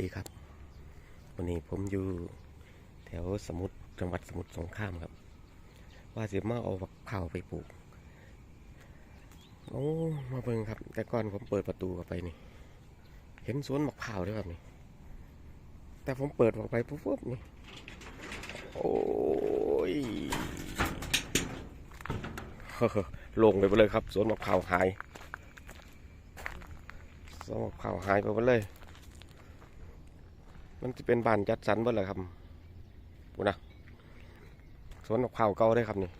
ดีครับวันนี้ผมอยู่แถวสมุทรจังหวัดสมุทรสงครามครับ ว่าสิมาเอาบักข้าวไปปลูกโอ้มาเบิ่งครับ แต่ก่อนผมเปิดประตูเข้าไปนี่ เห็นสวนมะพร้าวด้วยครับนี่ แต่ผมเปิดออกไปปุ๊บๆนี่ โอ้ยลงไปหมดเลยครับสวนมะพร้าวหายสวนมะพร้าวหายไปหมดเลย มันจะเป็นบ้านจัดสรรเบิดเลยครับปูนะสวนมะพร้าวเก่าได้ครับนี่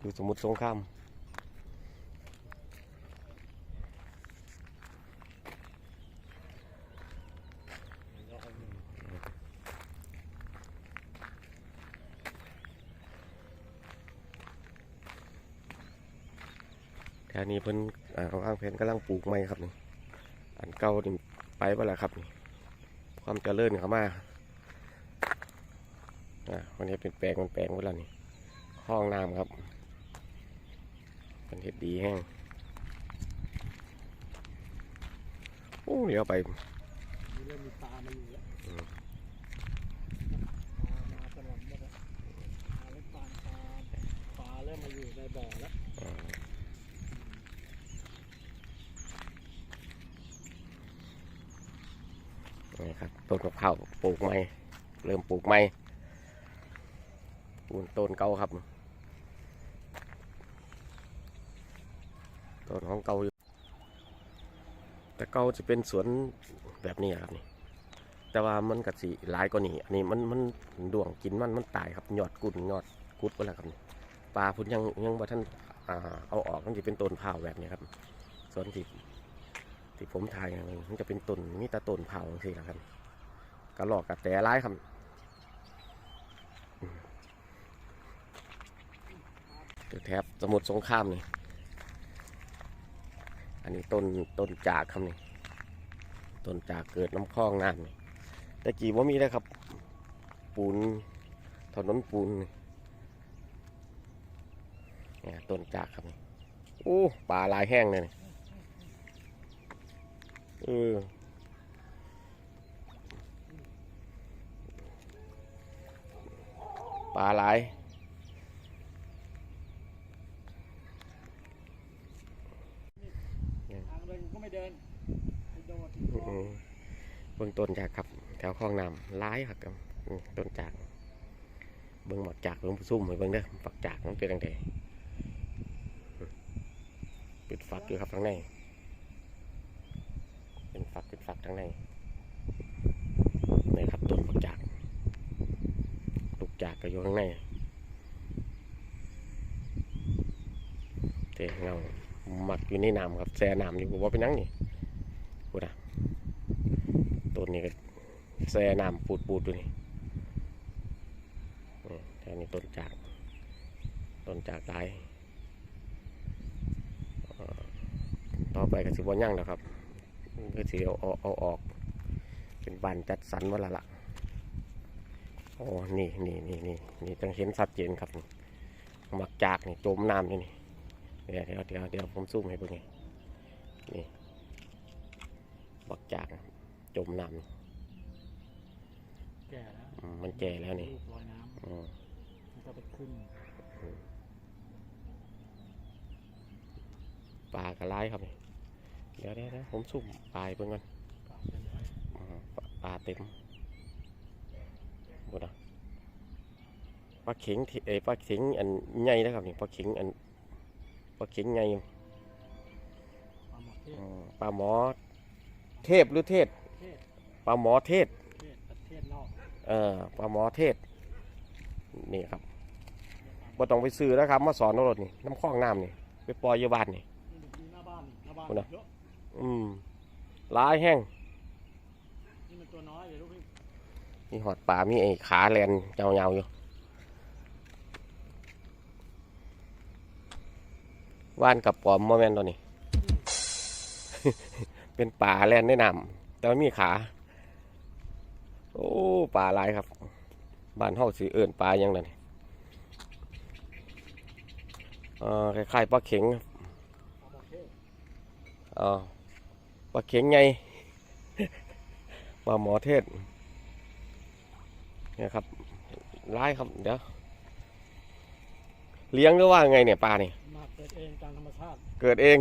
อยู่สมุทรสงครามแถวนี้เพิ่นอ่าวางแผนกำลังปลูกไม้ครับนี่อันเก่านี่ไปเบ่แล้วครับนี่ ความเจริญเข้ามาอ่าวันนี้เป็นแปลงเป็นแปลงไว้แล้วนี่ห้องน้ำครับเป็นเห็ดดีแห้งโอ้เดี๋ยวไปเริ่มมีปลามาอยู่แล้วอืมปลามาตลอดหมดแล้วปลาเล็กปลาปลาปลาเริ่มมาอยู่ในบ่อแล้ว อ่านี่ ครับต้นมะพร้าวปลูกใหม่เริ่มปลูกใหม่ปูนต้นเก่าครับต้นของเก่าอยู่แต่เก่าจะเป็นสวนแบบนี้ครับนี่แต่ว่ามันกัสีหลายกว่านี้อันนี้มันมันดวงกินมันมันตายครับหยอดกุดยอดกุดไปแล้วครับนี่ปลาพุ่นยังยังว่าท่านอ่าเอาออกมันจะเป็นต้นเผาแบบนี้ครับส่วนที่ ที่ผมถ่ายมันจะเป็นต้นมีต่ต้นเผาสิละครับกระหลอกกระแตร้ายครับแถบสมุทรสงครามนี่อันนี้ต้นต้นจากครับนี่ต้นจากเกิดน้ำคลองน้ำนี่แต่กี่ว่ามีนะครับ ปูนถนนปูนนี่เนี่ยต้นจากครับนี่โอ้ปลาลายแห้งเลยนี่ เออปลาลายทางเดินก็ไม่เดินไปโดดอืมเบื้องต้นจากครับ แถวคลองน้ำร้ายครับครับอืมต้นจาก เบื้องหมอกจากเบื้องซุ่มให้เบื้องเด้อฝักจากมันเป็นยังไงปิดฝักอยู่ครับข้างใน เป็นฝักปิดฝักข้างในนี่ครับต้นฝักจากลูกจากก็อยู่ข้างในเจ๊เงาหมักอยู่ในน้ำครับแช่น้ำอยู่ว่าเป็นหยังนี่พูดอะต้นนี้ก็แซ่น้ำปูดปูดๆดูนี่นี่แค่นี้ต้นจาก ต้นจากหลายต่อไปก็สิบ่ยั่งแล้วครับ ก็สิเอาเอาเอาออก เป็นบานจัดสรรไวันละละโอ้นี่นี่นี่นี่นี่ต้องเห็นชัดเจนครับหมักจากนี่จมน้ำอยู่นี่เดี๋ยวเดี๋ยวเดี๋ยวเดี๋ยวผมซูมให้เบิ่งไงนี่บักจากจมน้ำแก่แล้วอืมมันแก่แล้วนี่ลูกลอยน้อืมำมันก็ไปขึ้นปลากระไล่ครับนี่ เดี๋ยวเดี๋ยวเดี๋ยวผมสุ่มปลายเพิ่งก่อนปลาเป็นไรอืมปลาปลาเต็มหมดอะปลาเข็งที่เอ้ยปลาเข็งอันใหญ่นะครับนี่ปลาเข็งอันปลาเข็งใหญ่ปลาหมอเทศอืมปลาหมอเทพหรือเทศเทศปลาหมอเทศเทศประเทศนอกเออปลาหมอเทศนี่ครับบ่ต้องไปซื้อแล้วครับ มาสอนรถนี่น้ำคลองน้ำนี่ไปปล่อยอยู่บ้านนี่นี่มันหน้าบ้านนี่หน้าบ้านคุณน่ะเย อืมลายแห้งนี่มันตัวน้อยเดี๋ยวลูกนี่มีหอดป่ามีไอ้ขาแลนเงาๆอยู่ว่านกับปอมโมเมนต์ตัวนี้ เป็นป่าแลนได้นำแต่ว่ามีขา โอ้ป่าลายครับบ้านเฮาสีเอิ่นป่ายังไงเออคล้ายๆปลาเข็งอเทศเออ ปลาเข็งไงปลาหมอเทศเนี่ยครับร้ายครับ เดี๋ยว เลี้ยงหรือว่าไงเนี่ยปลาเนี่ยมาเกิดเองตามธรรมชาติ เกิดเอง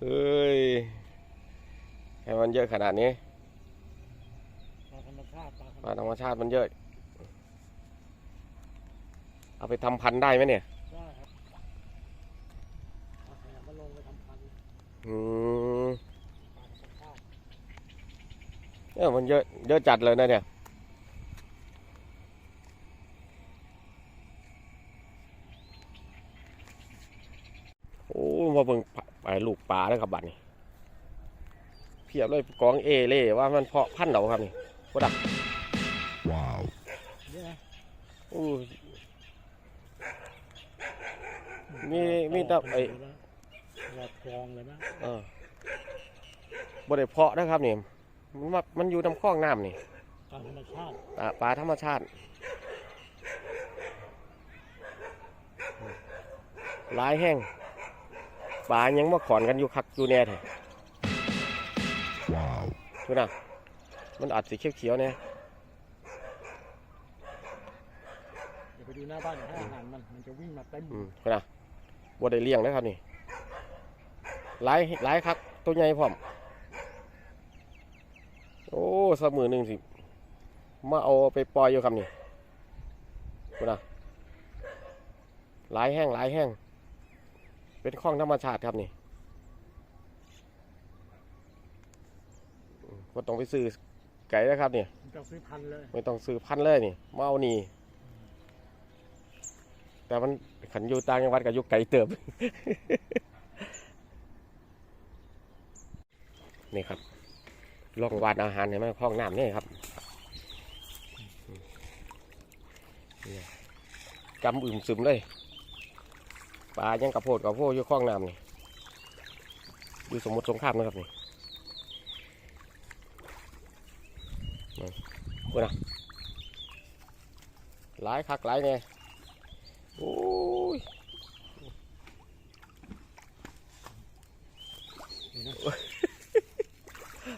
เอ้ยให้มันเยอะขนาดนี้ตามธรรมชาติตามธรรมปลาชาติธรรมชาติมันเยอะ เอาไปทำพันธุ์ได้ไหมเนี่ย ได้ครับเอาแหมาลงไปทำพันธุ์ อืมตามธรรมชาติเออมันเยอะเยอะจัดเลยนะเนี่ยโอ้มาเบิ่งปลาไปลูกปลาแล้วครับบัดนี้เพียบเลยกองเอเล่ว่ามันเพาะพันธุ์เหรอครับนี่พดัก Wow. เนี่ยนะอู้มีมีแต่ไอ้ หลอดคลองเลยนะเออบ่ได้เพาะนะครับนี่มันมักมันอยู่น้ำคลองน้ำนี่ตามธรรมชาติปลาปลาธรรมชาติหลายแห้งปลายังมาขอนกันอยู่คักอยู่แน่แท้ Wow. ดูนะมันอาจสีเขียวๆเนี่ยเดี๋ยวไปดูหน้าบ้านเดี๋ยวให้อาหารมันมันจะวิ่งมาเต็มอืมดูนะบ่ได้เลี้ยงนะครับนี่ หลายหลายคักตัวใหญ่พร้อม โอ้สักมือหนึ่งสิ มาเอาไปปล่อยอยู่ครับนี่ดูนะหลายแห้งหลายแห้ง เป็นคลองธรรมชาติครับนี่ก็ต้องไปซื้อไก่นะครับเนี่ยมันจะซื้อพันธุ์เลย ไม่ต้องซื้อพันธุ์เลยนี่มาเอานี่ แต่มันขันอยู่ต่างจังหวัดกับอยู่ไกลเติบ นี่ครับล่องวานอาหารเห็นไหมคลองน้ำนี่ครับกำอึมซึมเลยปลายังกระโพดกระโพดอยู่คลองน้ำนี่อยู่สมุทรสงครามนะครับนี่นั่นะหลายคักหลายเนี่ยโอ้ย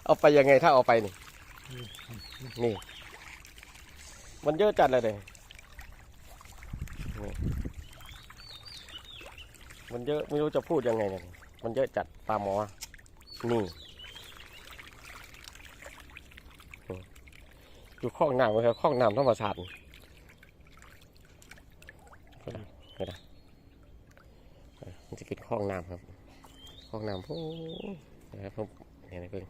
เอาไปยังไงถ้าเอาไปนี่ นี่ มันเยอะจัดเลยเนี่ยมันเยอะไม่รู้จะพูดยังไงเนี่ย มันเยอะจัดปลาหมอ นี่อยู่คลองน้ำมันคือคลองน้ำธรรมชาตินี่นะมันจะเป็นคลองน้ำครับคลองน้ำโอ้ยนะครับผมเนี่ยนะเพิ่อย่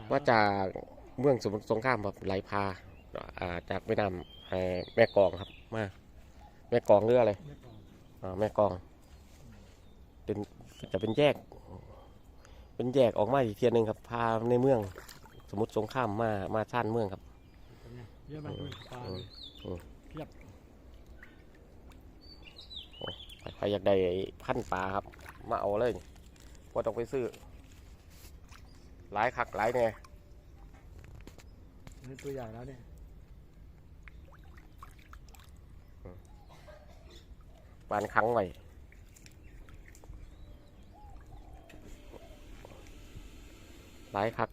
างว่าจากเมืองสมุทรสงครามแบบไหลพาอ่าจากแม่น้ำเอ่อแม่กลองครับมาแม่กลองเรืออะไรไม่ก่อนอ่าแม่กลองเป็นจะเป็นแยก เป็นแยกออกมาอีกเทียหนึงครับ พาในเมือง สมุทรสงครามมามาชานเมืองครับเป็นไงเยอะมากเลยปลาอืมอืมเพียบใครอยากได้พันธุ์ปลาครับ มาเอาเลยพอต้องไปซื้อ หลายคักหลายเนี่ยนี่ตัวใหญ่แล้วเนี่ยปานคังไว้หลายคัก